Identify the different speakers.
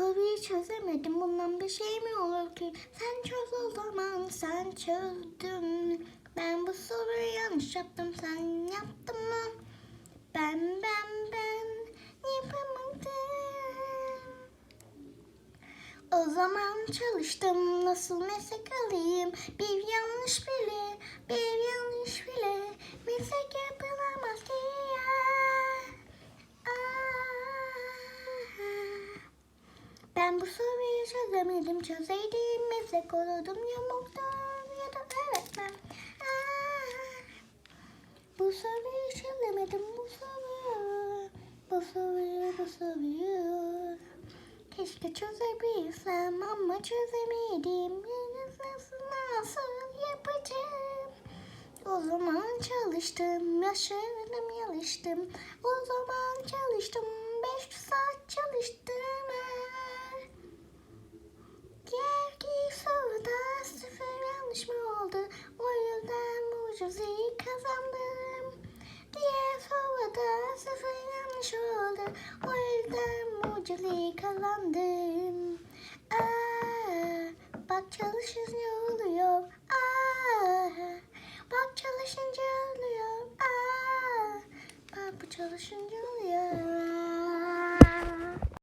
Speaker 1: soruyu çözemedim. Bundan bir şey mi olur ki? Sen çöz o zaman. Sen çözdün. Ben bu soruyu yanlış yaptım. Sen yaptın mı? Ben ben ben yapamadım. O zaman çalıştım nasıl meslek alayım Bir yanlış bile bir yanlış bile Meslek yapılamaz Ben bu soruyu çözemedim çözeydim Meslek olurdum yamuktan ya da öğretmen Ah. Bu soruyu çözemedim bu soruyu Bu soruyu bu soruyu Keşke çözebilsem ama çözemedim. Nasıl nasıl yapacağım? O zaman çalıştım, yaşadım, çalıştım. O zaman çalıştım, beş saat çalıştım. Geldi soruda sıfır yanlış mı oldu? O mucizeyi kazandım. Diğer soruda sıfır yanlış oldu. O yüzden mucizeyi kazandım. Aa, bak çalışınca oluyor. Aa, bak çalışınca oluyor. Aa, bak bu çalışınca